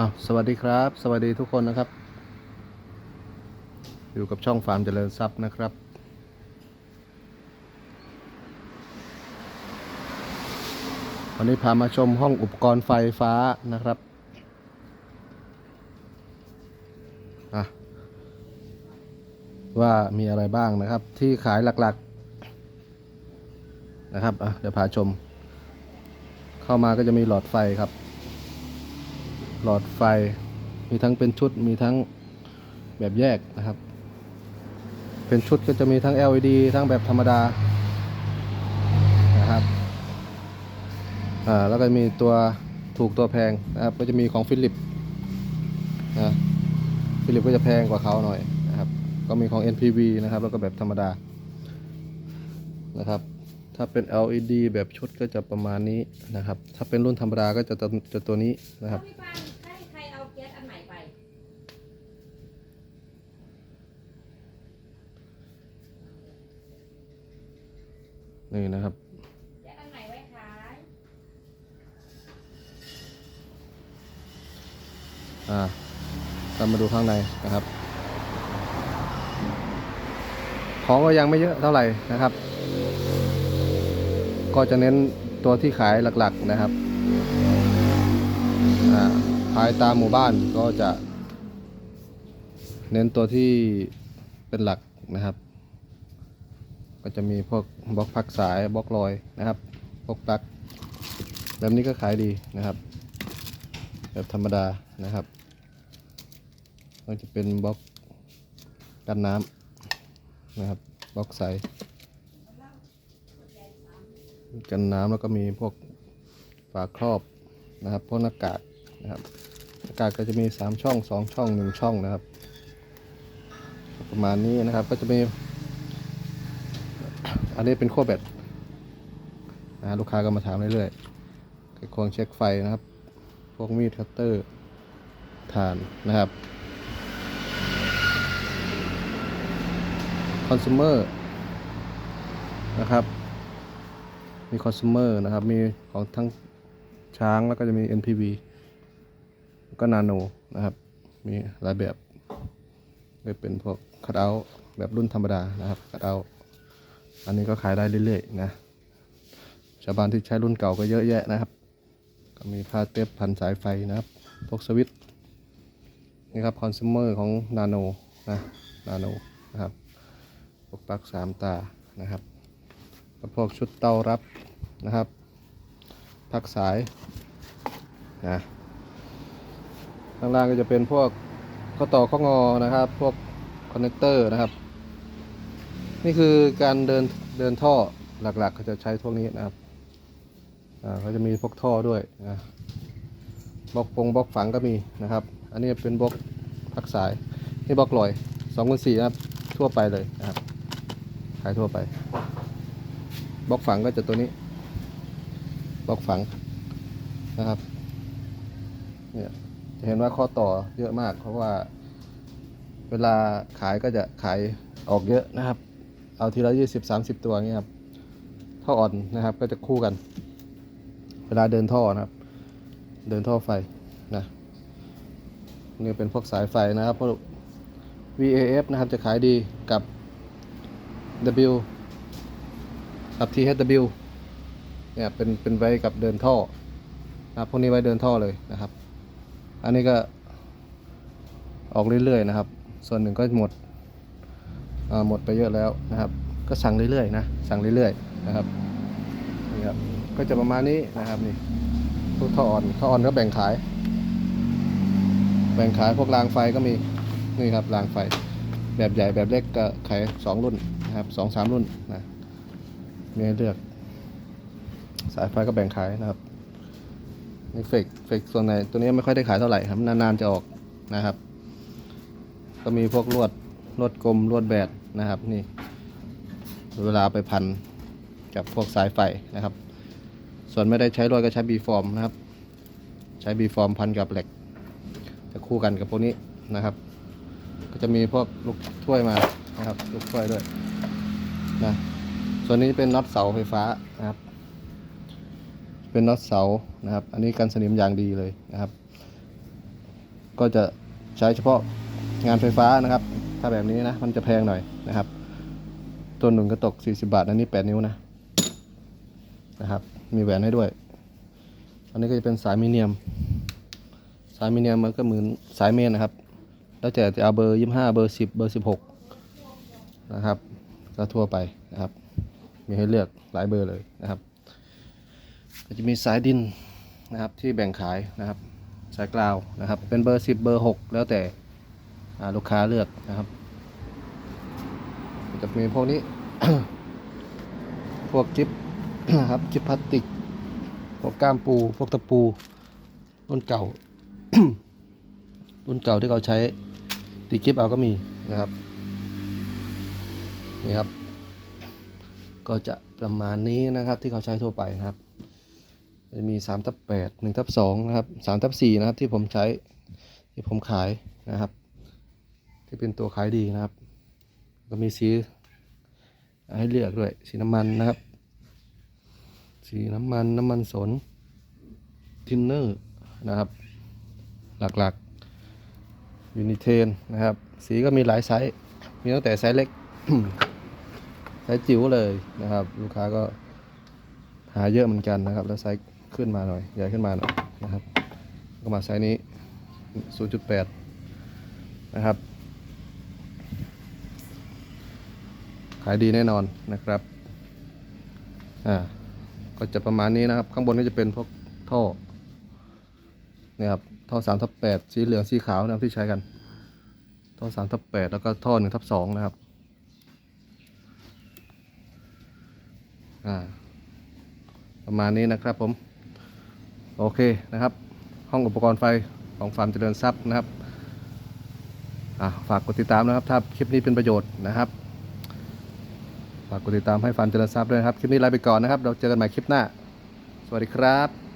อ้าวสวัสดีครับ สวัสดีทุกคนนะครับ อยู่กับช่องฟาร์มเจริญทรัพย์นะครับ วันนี้พามาชมห้องอุปกรณ์ไฟฟ้านะครับอะว่ามีอะไรบ้างนะครับ ที่ขายหลักๆนะครับอะเดี๋ยวพาชม เข้ามาก็จะมีหลอดไฟครับ หลอดไฟ มีทั้งเป็นชุดมีทั้งแบบแยกนะครับ เป็นชุดก็จะมีทั้ง LED ทั้งแบบธรรมดานะครับอ่าแล้วก็มีตัวถูกตัวแพงนะครับ ก็จะมีของฟิลิปนะฟิลิปก็จะแพงกว่าเขาหน่อยนะครับ ก็มีของ NPV นะครับ แล้วก็แบบธรรมดานะครับถ้าเป็น LED แบบชุดก็จะประมาณนี้นะครับ ถ้าเป็นรุ่นธรรมดาก็จะจะตัวนี้นะครับ พี่ปานให้ใครเอาแก๊สอันใหม่ไป นี่นะครับแก๊สอันใหม่ไว้ขายอ่าเรามาดูข้างในนะครับ ของก็ยังไม่เยอะเท่าไหร่นะครับ ก็จะเน้นตัวที่ขายหลักๆนะครับอ่าขายตามหมู่บ้านก็จะ เน้นตัวที่เป็นหลักนะครับ ก็จะมีพวกบล็อกพักสายบล็อกลอยนะครับพวกปลั๊กแบบนี้ก็ขายดีนะครับ แบบธรรมดานะครับก็จะเป็นบล็อกกันน้ำนะครับบล็อกใสกันน้ำแล้วก็มีพวกฝาครอบนะครับพวกหน้ากากนะครับหน้ากากก็จะมี 3 ช่อง 2 ช่อง 1 ช่องนะครับ ประมาณนี้นะครับก็จะมี อันนี้เป็นขั้วแบตนะลูกค้าก็มาถามเรื่อยๆไขควงเช็คไฟนะครับ พวกมีดคัตเตอร์ถ่านนะครับคอน sumer นะครับ มีคอน sumer นะครับ มีของทั้งช้างแล้วก็จะมี NPV ก็นาโนนะครับ มีหลายแบบเลยเป็นพวกคัดเอาแบบรุ่นธรรมดานะครับคัดเอา อันนี้ก็ขายได้เรื่อยๆนะ ชาวบ้านที่ใช้รุ่นเก่าก็เยอะแยะนะครับ ก็มีผ้าเทปพันสายไฟนะครับ พวกสวิตนี่ครับคอน sumer ของนาโนนะนาโนนะครับพวกปลั๊กสามตานะครับพวกชุดเตารับนะครับ พักสายนะข้างล่างก็จะเป็นพวกข้อต่อข้องอนะครับ พวกคอนเนคเตอร์นะครับ นี่คือการเดินเดินท่อหลักๆเขาจะใช้พวกนี้นะครับอ่าเขาจะมีพวกท่อด้วยนะบล็อกปงบล็อกฝังก็มีนะครับ อันนี้เป็นบล็อกพักสายนี่บล็อกลอยสองคูณสี่นะครับทั่วไปเลยนะครับขายทั่วไปบล็อกฝังก็จะตัวนี้บล็อกฝังนะครับเนี่ยจะเห็นว่าข้อต่อเยอะมาก เพราะว่าเวลาขายก็จะขายออกเยอะนะครับ เอาทีละยี่สิบสามสิบตัวเงี้ยครับท่ออ่อนนะครับ ก็จะคู่กัน เวลาเดินท่อนะครับ เดินท่อไฟนะนี่เป็นพวกสายไฟนะครับพวก VAF นะครับจะขายดีกับ W กับ THW เนี่ยเป็นเป็นไว้กับเดินท่อนะครับพวกนี้ไว้เดินท่อเลยนะครับ อันนี้ก็ออกเรื่อยๆนะครับ ส่วนหนึ่งก็หมด หมดไปเยอะแล้วนะครับ ก็สั่งเรื่อยๆนะสั่งเรื่อยๆนะครับนี่ครับก็จะประมาณนี้นะครับนี่พวกท่ออ่อนท่ออ่อนก็แบ่งขาย แบ่งขายพวกรางไฟก็มีนี่ครับรางไฟ แบบใหญ่แบบเล็กก็ขายสองรุ่นนะครับสองสามรุ่นนะมีให้เลือก สายไฟก็แบ่งขายนะครับนี่เฟกเฟกส่วนไหนตัวนี้ไม่ค่อยได้ขายเท่าไหร่ครับนานๆจะออกนะครับ ก็มีพวกลวดลวดกลมลวดแบด นะครับนี่เวลาไปพันกับพวกสายไฟนะครับ ส่วนไม่ได้ใช้ลวดก็ใช้บีฟอร์มนะครับ ใช้บีฟอร์มพันกับเหล็ก จะคู่กันกับพวกนี้นะครับ ก็จะมีพวกลูกถ้วยมานะครับ ลูกถ้วยด้วยนะส่วนนี้เป็นน็อตเสาไฟฟ้านะครับ เป็นน็อตเสานะครับ อันนี้กันสนิมอย่างดีเลยนะครับ ก็จะใช้เฉพาะงานไฟฟ้านะครับ ถ้าแบบนี้นะมันจะแพงหน่อย นะครับ ตัวหนึ่งก็ตก 40 บาทอันนี้ 8 นิ้วนะนะครับ มีแหวนให้ด้วย อันนี้ก็จะเป็นสายมีเนียม สายมีเนียมมันก็เหมือนสายเมนนะครับ แล้วแต่จะเอาเบอร์ 25 เบอร์ 10 เบอร์ 16 นะครับก็ทั่วไปนะครับ มีให้เลือกหลายเบอร์เลยนะครับก็จะมีสายดินนะครับที่แบ่งขายนะครับ สายกลาวนะครับ เป็นเบอร์ 10 เบอร์ 6 แล้วแต่ลูกค้าเลือกนะครับ จะมีพวกนี้ พวกจิ๊บนะครับจิ๊บพลาสติก พวกก้ามปู พวกตะปูรุ่นเก่ารุ่นเก่าที่เขาใช้ตีจิ๊บเอาก็มีนะครับนี่ครับ ก็จะประมาณนี้นะครับที่เขาใช้ทั่วไปนะครับ จะมี3ทับ8 1ทับ2นะครับ3ทับ4นะครับที่ผมใช้ที่ผมขายนะครับ ที่เป็นตัวขายดีนะครับ ก็มีสีให้เลือกด้วย สีน้ำมันนะครับ สีน้ำมันน้ำมันสนทินเนอร์นะครับ หลักๆยูนิเทนนะครับ สีก็มีหลายไซส์ มีตั้งแต่ไซส์เล็ก ไซส์จิ๋วเลยนะครับ ลูกค้าก็หาเยอะเหมือนกันนะครับ แล้วไซส์ขึ้นมาหน่อย ใหญ่ขึ้นมาหน่อยนะครับ ก็มาไซส์นี้ 0.8 นะครับ ขายดีแน่นอนนะครับอ่าก็จะประมาณนี้นะครับ ข้างบนก็จะเป็นพวกท่อเนี่ยครับท่อสามทับแปดสีเหลืองสีขาวนะครับที่ใช้กันท่อสามทับแปดแล้วก็ท่อหนึ่งทับสองนะครับอ่าประมาณนี้นะครับผม โอเคนะครับ ห้องอุปกรณ์ไฟของฟาร์มเจริญทรัพย์นะครับอ่าฝากกดติดตามนะครับ ถ้าคลิปนี้เป็นประโยชน์นะครับ ฝากกดติดตามให้ฟาร์มเจริญทรัพย์ด้วยนะครับ คลิปนี้ลาไปก่อนนะครับ เราเจอกันใหม่คลิปหน้า สวัสดีครับ